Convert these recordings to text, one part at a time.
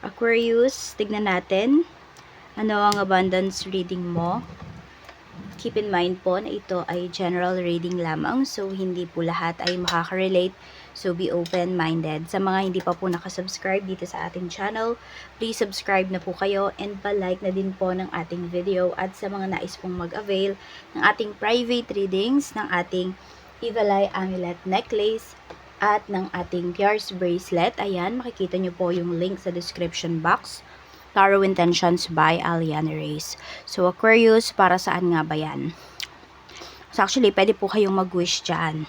Aquarius, tignan natin. Ano ang abundance reading mo? Keep in mind po na ito ay general reading lamang. So, hindi po lahat ay makaka-relate. So, be open-minded. Sa mga hindi pa po nakasubscribe dito sa ating channel, please subscribe na po kayo and pa-like na din po ng ating video. At sa mga nais pong mag-avail ng ating private readings, ng ating Eye Amulet Necklace, at ng ating Pierce Bracelet. Ayan, makikita nyo po yung link sa description box. Tarot Intentions by Aliana Reyes. So, Aquarius, para saan nga ba yan? So, actually, pwede po kayong mag-wish dyan.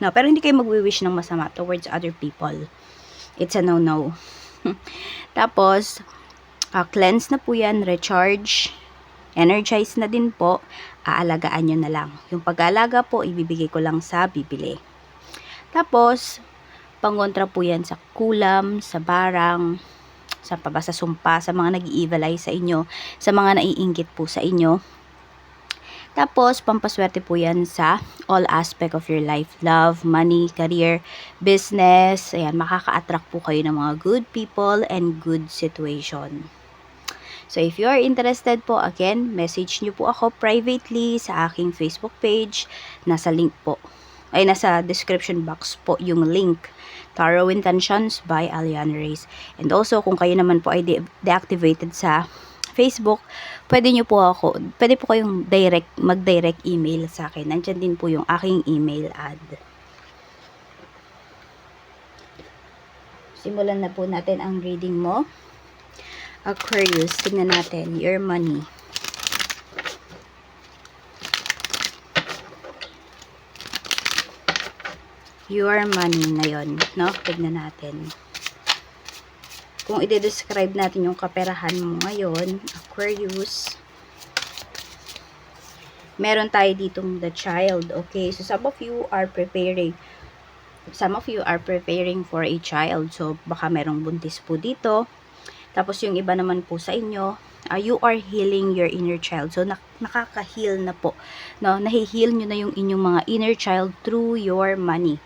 No, pero hindi kayo mag-wish ng masama towards other people. It's a no-no. Tapos, ah, cleanse na po yan, recharge, energize na din po, aalagaan nyo na lang. Yung pag-aalaga po, ibibigay ko lang sa bibili. Tapos, pangontra po yan sa kulam, sa barang, sa paba sa sumpa, sa mga nag eye sa inyo, sa mga naiinggit po sa inyo. Tapos, pampaswerte po yan sa all aspect of your life. Love, money, career, business. Ayan, makaka-attract po kayo ng mga good people and good situation. So, if you are interested po, again, message nyo po ako privately sa aking Facebook page. Nasa link po ay nasa description box po yung link Tarot Intentions by Aliana Reyes. And also, kung kayo naman po ay de- deactivated sa Facebook, pwede nyo po ako, pwede po kayong direct, mag-direct email sa akin. Nandyan din po yung aking email ad. Simulan na po natin ang reading mo. Aquarius, tingnan natin, your money. Your money na yon, no? Tignan natin. Kung i-describe natin yung kaperahan mo ngayon, Aquarius, meron tayo ditong the child, okay? So, some of you are preparing, some of you are preparing for a child. So, baka merong buntis po dito. Tapos, yung iba naman po sa inyo, uh, you are healing your inner child. So, nak nakaka-heal na po. No? Nahi-heal nyo na yung inyong mga inner child through your money.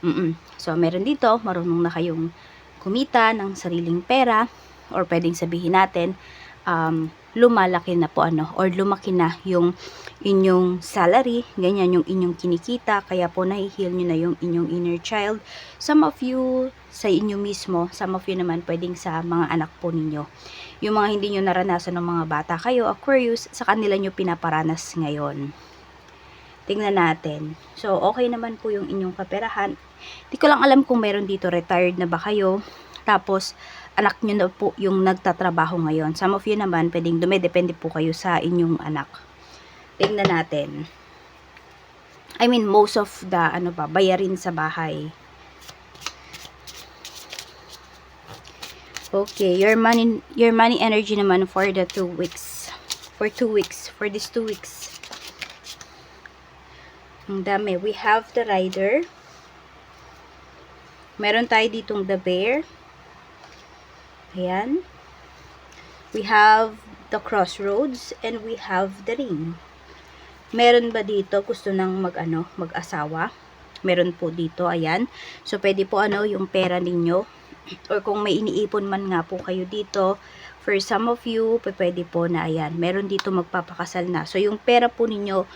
Mm-mm. So, meron dito, marunong na kayong kumita ng sariling pera or pwedeng sabihin natin, um, lumalaki na po ano, or lumaki na yung inyong salary, ganyan yung inyong kinikita, kaya po nahihil nyo na yung inyong inner child. Some of you sa inyo mismo, some of you naman pwedeng sa mga anak po ninyo. Yung mga hindi nyo naranasan ng mga bata kayo, Aquarius, sa kanila nyo pinaparanas ngayon. Tingnan natin. So, okay naman po yung inyong kaperahan. Di ko lang alam kung meron dito retired na ba kayo. Tapos, anak nyo na po yung nagtatrabaho ngayon. Some of you naman, pwedeng dumedepende po kayo sa inyong anak. Tingnan natin. I mean, most of the, ano ba, bayarin sa bahay. Okay, your money, your money energy naman for the two weeks. For two weeks. For these two weeks. Ang dami. We have the rider. Meron tayo ditong the bear. Ayan. We have the crossroads and we have the ring. Meron ba dito gusto nang mag-ano, mag-asawa? Meron po dito, ayan. So pwede po ano yung pera ninyo or kung may iniipon man nga po kayo dito, for some of you, pwede po na ayan, meron dito magpapakasal na. So yung pera po ninyo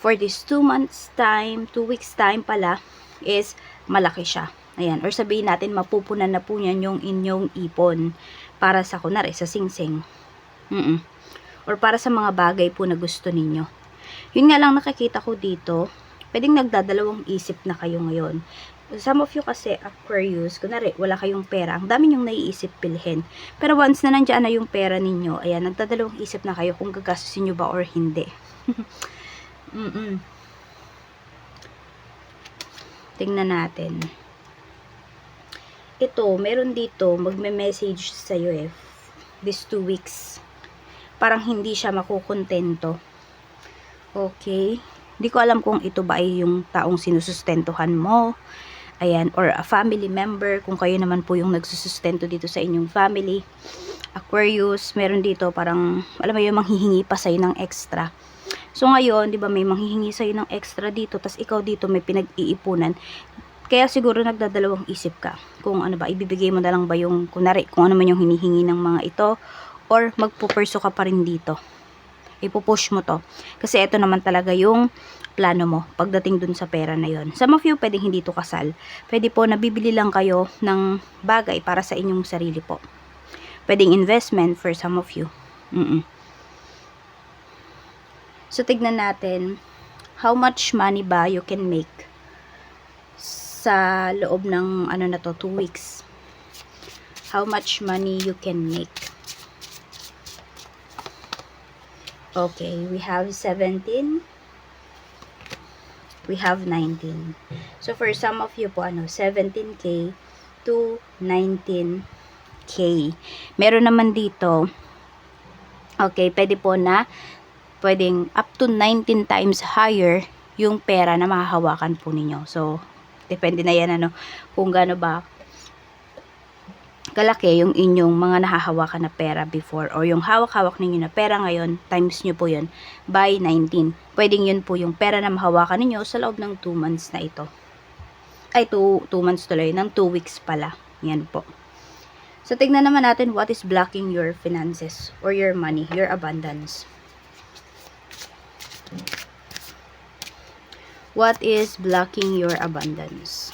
for this 2 months time, 2 weeks time pala, is malaki siya. Ayan, or sabihin natin, mapupunan na po niyan yung inyong ipon para sa kunari, sa singsing. Mm -mm. Or para sa mga bagay po na gusto ninyo. Yun nga lang nakikita ko dito, pwedeng nagdadalawang isip na kayo ngayon. Some of you kasi Aquarius, kunwari, wala kayong pera, ang dami yung naiisip pilhin. Pero once na nandiyan na yung pera ninyo, ayan, nagdadalawang isip na kayo kung gagastusin nyo ba or hindi. Mm-mm. Tingnan natin. Ito, meron dito, magme-message sa'yo eh. This two weeks. Parang hindi siya makukontento. Okay. Hindi ko alam kung ito ba ay yung taong sinusustentuhan mo. Ayan, or a family member, kung kayo naman po yung nagsusustento dito sa inyong family. Aquarius, meron dito parang, alam mo yung manghihingi pa sa'yo ng extra So ngayon, 'di ba, may manghihingi sa ng extra dito, tas ikaw dito may pinag-iipunan. Kaya siguro nagdadalawang isip ka. kung ano ba, ibibigay mo na lang ba yung, kunwari, kung ano man yung hinihingi ng mga ito, or magpupurso ka pa rin dito. Ipupush mo to. Kasi ito naman talaga yung plano mo pagdating dun sa pera na yon. Some of you, pwedeng hindi to kasal. Pwede po, nabibili lang kayo ng bagay para sa inyong sarili po. Pwedeng investment for some of you. Mm-mm. So, tignan natin how much money ba you can make sa loob ng ano na to, 2 weeks. How much money you can make. Okay, we have 17. We have 19. So, for some of you po, ano, 17K to 19K. Meron naman dito, okay, pwede po na, pwedeng up to 19 times higher yung pera na mahahawakan po ninyo. So, depende na yan, ano, kung gaano ba kalaki yung inyong mga nahahawakan na pera before or yung hawak-hawak ninyo na pera ngayon, times nyo po yun by 19. Pwedeng yun po yung pera na mahawakan ninyo sa loob ng 2 months na ito. Ay, 2, 2 months tuloy, ng 2 weeks pala. Yan po. So, tignan naman natin what is blocking your finances or your money, your abundance. What is blocking your abundance?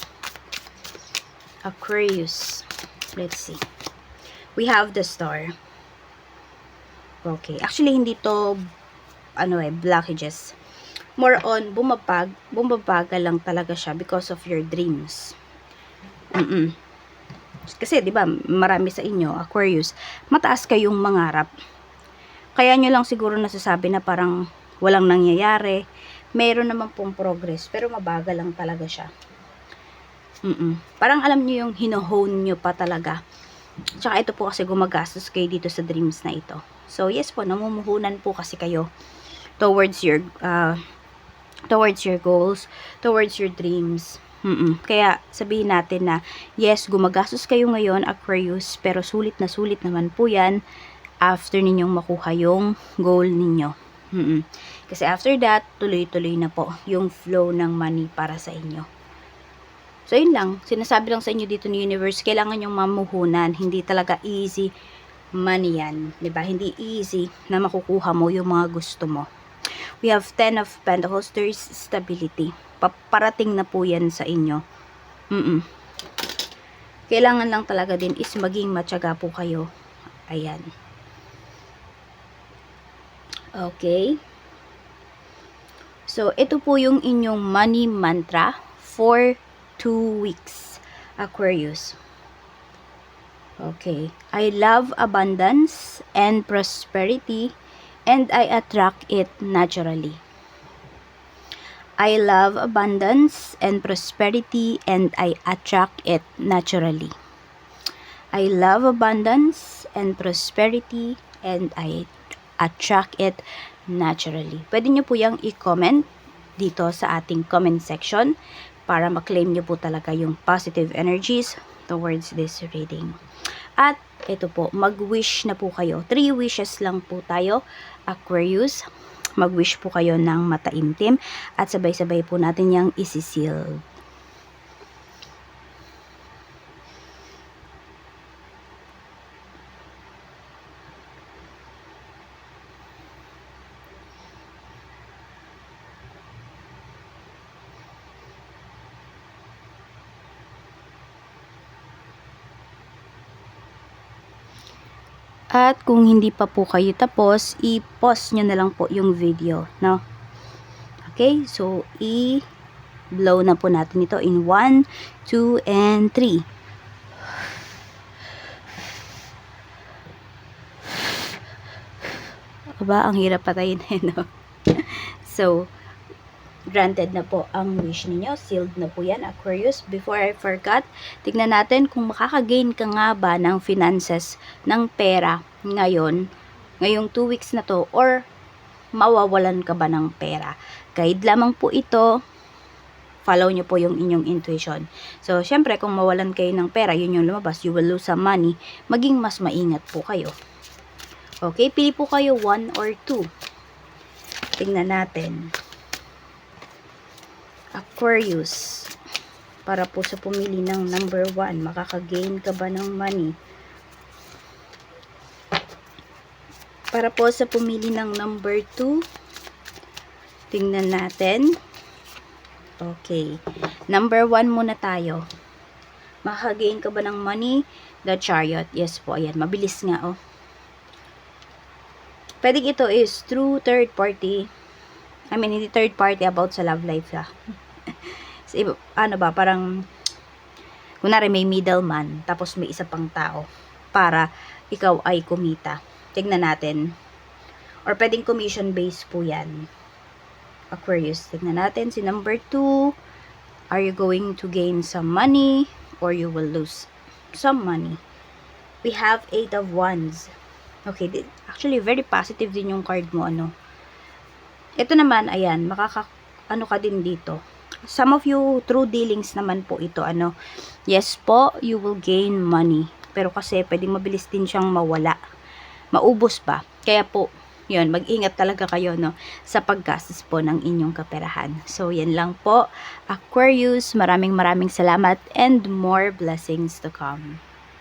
Aquarius. Let's see. We have the star. Okay. Actually, hindi to ano eh, blockages. More on, bumabag, bumabagal lang talaga siya because of your dreams. Mm-mm. Kasi, di ba, marami sa inyo, Aquarius, mataas kayong mangarap. Kaya nyo lang siguro nasasabi na parang walang nangyayari. Meron naman pong progress, pero mabagal lang talaga siya. Mm-mm. Parang alam nyo yung hinohone nyo pa talaga. Tsaka ito po kasi gumagastos kayo dito sa dreams na ito. So, yes po, namumuhunan po kasi kayo towards your uh, towards your goals, towards your dreams. Mm-mm. Kaya sabihin natin na yes, gumagastos kayo ngayon Aquarius, pero sulit na sulit naman po 'yan after ninyong makuha yung goal ninyo. Mm-mm. Kasi after that, tuloy-tuloy na po yung flow ng money para sa inyo. So, yun lang. Sinasabi lang sa inyo dito ni Universe, kailangan yung mamuhunan. Hindi talaga easy money yan. ba diba? Hindi easy na makukuha mo yung mga gusto mo. We have 10 of Pentacles. There is stability. Paparating na po yan sa inyo. Mm-mm. Kailangan lang talaga din is maging matyaga po kayo. Ayan. Okay. So, ito po yung inyong money mantra for 2 weeks. Aquarius. Okay. I love abundance and prosperity and I attract it naturally. I love abundance and prosperity and I attract it naturally. I love abundance and prosperity and I attract it naturally. Pwede nyo po yung i-comment dito sa ating comment section para maklaim nyo po talaga yung positive energies towards this reading. At ito po, mag-wish na po kayo. Three wishes lang po tayo, Aquarius. Mag-wish po kayo ng mataimtim at sabay-sabay po natin yung isisil. At kung hindi pa po kayo tapos, i-pause nyo na lang po yung video, no? Okay, so i-blow na po natin ito in 1, 2, and 3. Aba, ang hirap patayin eh, no? so, granted na po ang wish ninyo. Sealed na po yan, Aquarius. Before I forgot, tignan natin kung makakagain ka nga ba ng finances, ng pera ngayon, ngayong 2 weeks na to, or mawawalan ka ba ng pera. Guide lamang po ito. Follow nyo po yung inyong intuition. So, syempre, kung mawalan kayo ng pera, yun yung lumabas, you will lose some money, maging mas maingat po kayo. Okay, pili po kayo 1 or 2. Tingnan natin. Aquarius. Para po sa pumili ng number 1, makakagain ka ba ng money? Para po sa pumili ng number 2, tingnan natin. Okay. Number 1 muna tayo. Makakagain ka ba ng money? The Chariot. Yes po, ayan. Mabilis nga, oh. Pwedeng ito is through third party. I mean, hindi third party about sa love life, ah. So, ano ba, parang, kunwari may middleman, tapos may isa pang tao, para ikaw ay kumita. Tignan natin. Or pwedeng commission based po yan. Aquarius. Tignan natin si number 2. Are you going to gain some money or you will lose some money? We have 8 of wands. Okay, actually very positive din yung card mo ano. Ito naman ayan, makaka ano ka din dito. Some of you through dealings naman po ito ano. Yes po, you will gain money. Pero kasi pwedeng mabilis din siyang mawala. Maubos ba? Kaya po, yun, mag-ingat talaga kayo no sa paggastos po ng inyong kaperahan. So, yan lang po. Aquarius, maraming maraming salamat and more blessings to come.